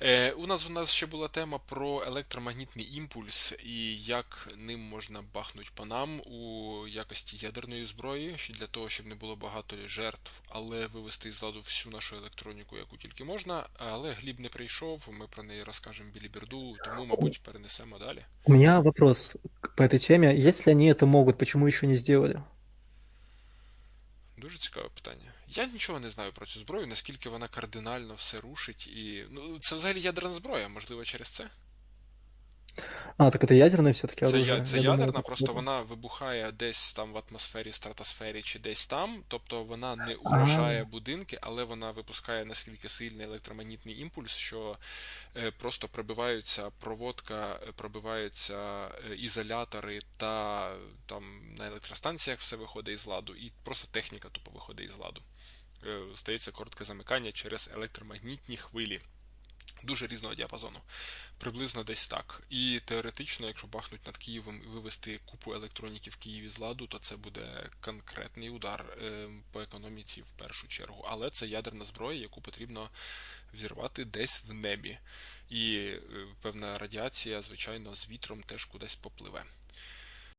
Е, У нас у нас ще була тема про електромагнітний імпульс і як ним можна бахнути по нам у якості ядерної зброї, що для того, щоб не було багато жертв, але вивести з ладу всю нашу електроніку, яку тільки можна. Але Гліб не прийшов, ми про неї розкажемо білі бірду, тому, мабуть, перенесемо далі. У меня вопрос по этой теме. Если они это могут, почему еще не сделали? Дуже цікаве питання. Я нічого не знаю про цю зброю, наскільки вона кардинально все рушить, і ну це взагалі ядерна зброя, можливо, через це. А, так это ядерное все-таки Це, оружие. я, це Я ядерна, это просто вона вибухає десь там в атмосфері, стратосфері чи десь там. Тобто вона не уражає будинки, але вона випускає наскільки сильний електромагнітний імпульс, що е, просто пробиваються проводка, е, пробиваються е, ізолятори та там на електростанціях все виходить із ладу, і просто техніка тупо виходить із ладу. Е, Стається коротке замикання через електромагнітні хвилі. Дуже різного діапазону, приблизно десь так. І теоретично, якщо бахнуть над Києвом і вивести купу електроніки в Києві з ладу, то це буде конкретний удар е, по економіці в першу чергу. Але це ядерна зброя, яку потрібно взірвати десь в небі. І е, певна радіація, звичайно, з вітром теж кудись попливе.